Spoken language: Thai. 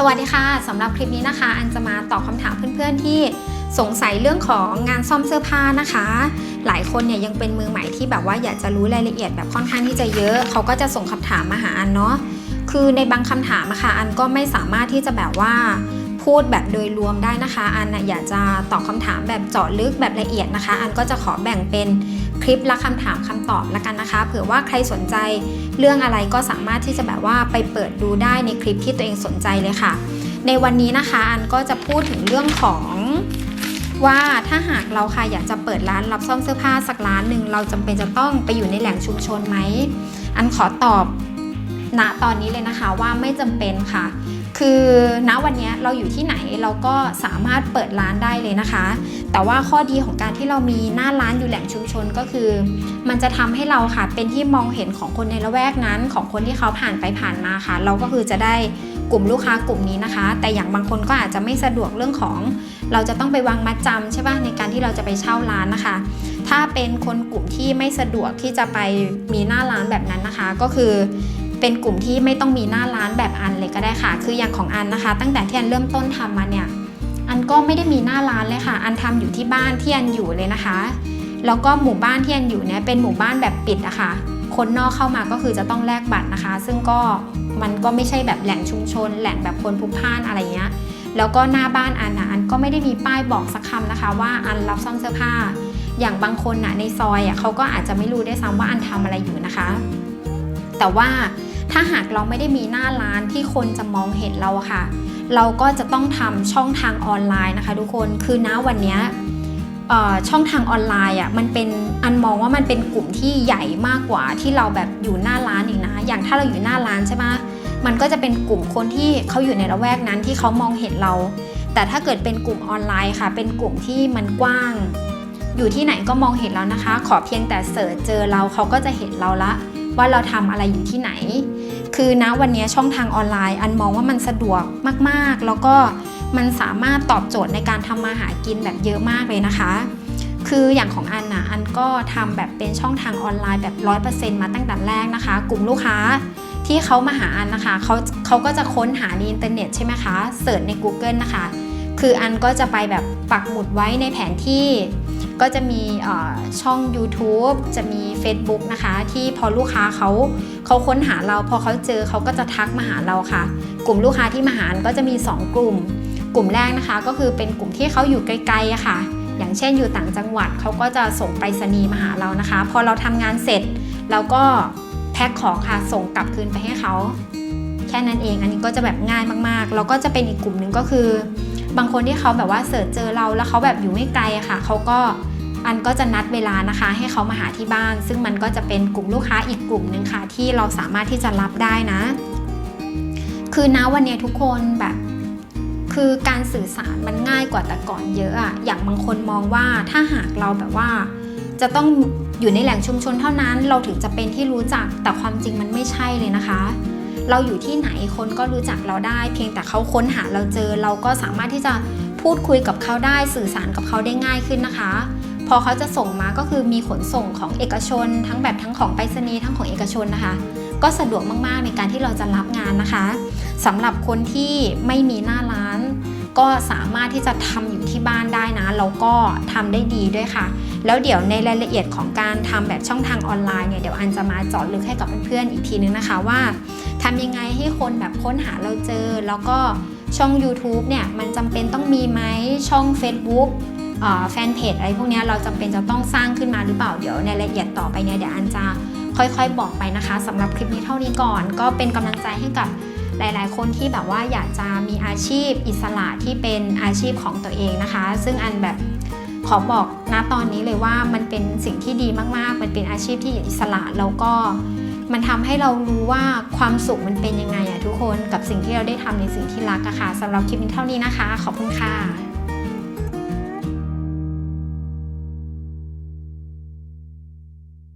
สวัสดีค่ะสำหรับคลิปนี้นะคะ อันจะมาตอบคำถามเพื่อนๆที่สงสัยเรื่องของงานซ่อมเสื้อผ้านะคะ หลายคนเนี่ยยังเป็นมือใหม่ที่แบบว่าอยากจะรู้รายละเอียดแบบค่อนข้างที่จะเยอะ เขาก็จะส่งคำถามมาหาอันเนาะคือในบางคำถามอะคะอันก็ไม่สามารถที่จะแบบว่าพูดแบบโดยรวมได้นะคะ อันน่ะอยากจะตอบคำถามแบบเจาะลึกแบบละเอียดนะคะ อันก็จะขอแบ่งเป็น คลิปละคำถามคำตอบละกันนะคะ เผื่อว่าใครสนใจเรื่องอะไรก็สามารถที่จะแบบว่าไปเปิดดูได้ในคลิปที่ตัวเองสนใจเลยค่ะ ในวันนี้นะคะอันก็จะพูดถึงเรื่องของว่าถ้าหากเราค่ะอยากจะเปิดร้านรับซ่อมเสื้อผ้าสักร้านหนึ่งเราจำเป็นจะต้องไปอยู่ในแหล่งชุมชนไหม อันขอตอบณตอนนี้เลยนะคะว่าไม่จำเป็นค่ะ คือณวันนี้เราอยู่ที่ไหนเราก็สามารถเปิดร้านได้เลยนะคะ แต่ว่าข้อดีของการที่เรามีหน้าร้านอยู่แหล่งชุมชนก็คือ มันจะทำให้เราค่ะเป็นที่มองเห็นของคนในละแวกนั้น ของคนที่เขาผ่านไปผ่านมาค่ะ เราก็คือจะได้กลุ่มลูกค้ากลุ่มนี้นะคะ แต่อย่างบางคนก็อาจจะไม่สะดวกเรื่องของ เราจะต้องไปวางมัดจำใช่ป่ะในการที่เราจะไปเช่าร้านนะคะ ถ้าเป็นคนกลุ่มที่ไม่สะดวกที่จะไปมีหน้าร้านแบบนั้นนะคะ ก็คือ เป็นกลุ่มที่ไม่ต้องมีหน้าร้านแบบอันเลยก็ได้ค่ะ คืออย่างของอันนะคะ ตั้งแต่ที่อันเริ่มต้นทำมาเนี่ย อันก็ไม่ได้มีหน้าร้านเลยค่ะ อันทำอยู่ที่บ้านที่อันอยู่เลยนะคะ แล้วก็หมู่บ้านที่อันอยู่เนี่ยเป็นหมู่บ้านแบบปิดอะค่ะ คนนอกเข้ามาก็คือจะต้องแลกบัตรนะคะ ซึ่งก็มันก็ไม่ใช่แบบแหล่งชุมชน แหล่งแบบคนพลุกพล่านอะไรเงี้ย แล้วก็หน้าบ้านอันนะอันก็ไม่ได้มีป้ายบอกสักคำนะคะ ว่าอันรับซ่อมเสื้อผ้า อย่างบางคนน่ะในซอยอะเขาก็อาจจะไม่รู้ได้ซ้ำว่าอันทำอะไรอยู่นะคะ แต่ว่า ถ้าหากเราไม่ได้มีหน้าร้านที่คนจะมองเห็นเราค่ะ เราก็จะต้องทำช่องทางออนไลน์นะคะ ทุกคนคือณวันนี้ช่องทางออนไลน์อะมันเป็นอันมองว่ามันเป็นกลุ่มที่ใหญ่มากกว่าที่เราแบบอยู่หน้าร้านอีกนะ อย่างถ้าเราอยู่หน้าร้านใช่ไหมมันก็จะเป็นกลุ่มคนที่เขาอยู่ในละแวกนั้นที่เขามองเห็นเรา แต่ถ้าเกิดเป็นกลุ่มออนไลน์ค่ะ เป็นกลุ่มที่มันกว้าง อยู่ที่ไหนก็มองเห็นแล้วนะคะ ขอเพียงแต่เสิร์ชเจอเราเขาก็จะเห็นเราละ ว่าเราทำอะไรอยู่ที่ไหน คือนะวันนี้ช่องทางออนไลน์ อันมองว่ามันสะดวกมาก ๆ แล้วก็มันสามารถตอบโจทย์ในการทำมาหากินแบบเยอะมากเลยนะคะ คืออย่างของอันนะอันก็ทำแบบเป็นช่องทางออนไลน์แบบ 100%มาตั้งแต่แรกนะคะ กลุ่มลูกค้าที่เขามาหาอันนะคะเขาเขาก็จะค้นหาในอินเทอร์เน็ตใช่ไหมคะเสิร์ชใน Google นะคะ คืออันก็จะไปแบบปักหมุดไว้ในแผนที่ ก็จะมีช่อง YouTube จะมี Facebook นะคะ ที่พอลูกค้าเขาเขาค้นหาเรา พอเขาเจอเขาก็จะทักมาหาเราค่ะ กลุ่มลูกค้าที่มาหาก็จะมี 2 กลุ่ม กลุ่มแรกนะคะ ก็คือเป็นกลุ่มที่เขาอยู่ไกลๆะค่ะ อย่างเช่นอยู่ต่างจังหวัดเขาก็จะส่งไปรษณีย์มาหาเรานะคะ พอเราทำงานเสร็จเราก็แพ็คของค่ะส่งกลับคืนไปให้เขาแค่นั้นเองอันนี้ก็จะแบบง่ายมากๆ แล้วก็จะเป็นอีกกลุ่มหนึ่งก็คือ บางคนที่เขาแบบว่าเสิร์ชเจอเราแล้วเขาแบบอยู่ไม่ไกลอะค่ะเขาก็อันก็จะนัดเวลานะคะ ให้เขามาหาที่บ้าน ซึ่งมันก็จะเป็นกลุ่มลูกค้าอีกกลุ่มหนึ่งค่ะ ที่เราสามารถที่จะรับได้นะ คือนะวันนี้ทุกคนแบบ คือการสื่อสารมันง่ายกว่าแต่ก่อนเยอะอะอย่างบางคนมองว่าถ้าหากเราแบบว่า จะต้องอยู่ในแหล่งชุมชนเท่านั้น เราถึงจะเป็นที่รู้จักแต่ความจริงมันไม่ใช่เลยนะคะ เราอยู่ที่ไหนคนก็รู้จักเราได้ เพียงแต่เขาค้นหาเราเจอ เราก็สามารถที่จะพูดคุยกับเขาได้สื่อสารกับเขาได้ง่ายขึ้นนะคะ พอเขาจะส่งมาก็คือมีขนส่งของเอกชน ทั้งแบบทั้งของไปรษณีย์ทั้งของเอกชนนะคะ ก็สะดวกมากๆในการที่เราจะรับงานนะคะสำหรับคนที่ไม่มีหน้าร้าน ก็สามารถที่จะทำอย บ้านได้นะแล้วก็ทำได้ดีด้วยค่ะ แล้วเดี๋ยวในรายละเอียดของการทำแบบช่องทางออนไลน์เนี่ยเดี๋ยวอันจะมาเจาะลึกให้กับเพื่อนๆอีกทีนึงนะคะว่าทำยังไงให้คนแบบค้นหาเราเจอ แล้วก็ช่อง YouTube เนี่ยมันจำเป็นต้องมีไหมช่อง Facebook แฟนเพจอะไรพวกนี้เราจำเป็นจะต้องสร้างขึ้นมาหรือเปล่าเดี๋ยวในรายละเอียดต่อไปเนี่ยเดี๋ยวอันจะค่อยๆ บอกไปนะคะสำหรับคลิปนี้เท่านี้ก่อน ก็เป็นกำลังใจให้กับ หลายๆ คนที่แบบว่าอยากจะมีอาชีพอิสระที่เป็นอาชีพของตัวเองนะคะ ซึ่งอันแบบขอบอกนะตอนนี้เลยว่ามันเป็นสิ่งที่ดีมากๆ มันเป็นอาชีพที่อิสระแล้วก็มันทำให้เรารู้ว่าความสุขมันเป็นยังไงอะทุกคนกับสิ่งที่เราได้ทำในสิ่งที่รักอะค่ะสำหรับคลิปนี้เท่านี้นะคะ ขอบคุณค่ะ